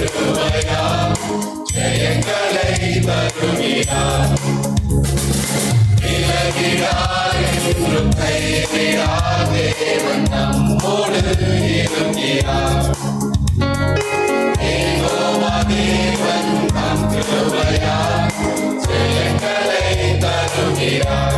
கிருபையா ஜெயங்களை தருமியா விலகிறார் என்றும் கைகிறார் தேவன் நம்மோடு இருக்கிறார் ஏகோமா தேவன் நம் கிருபையா ஜெயங்களை தருகிறார்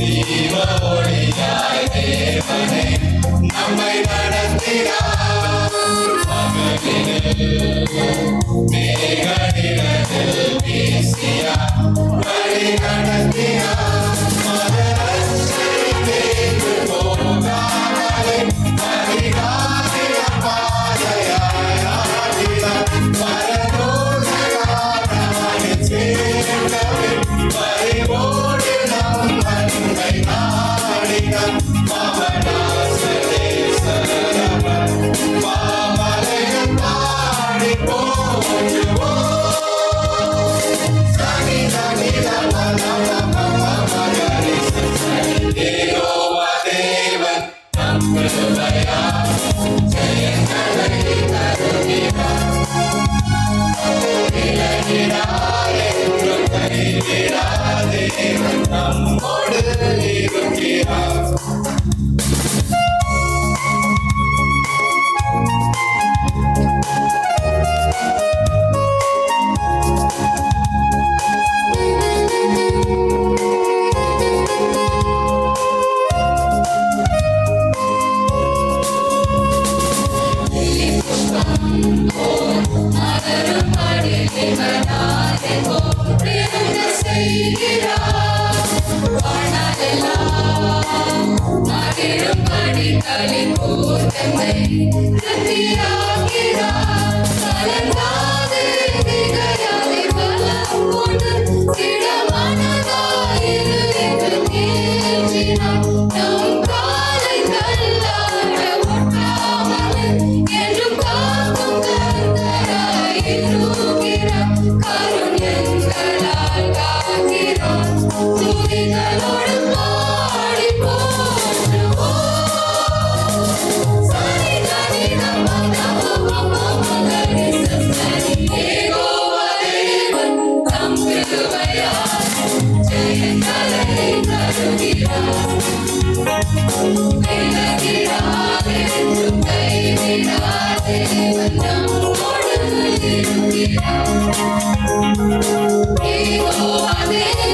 தீபொழியாய் தேவனே நம்மை நடத்தினார் மகனே далі будемо. Thank you.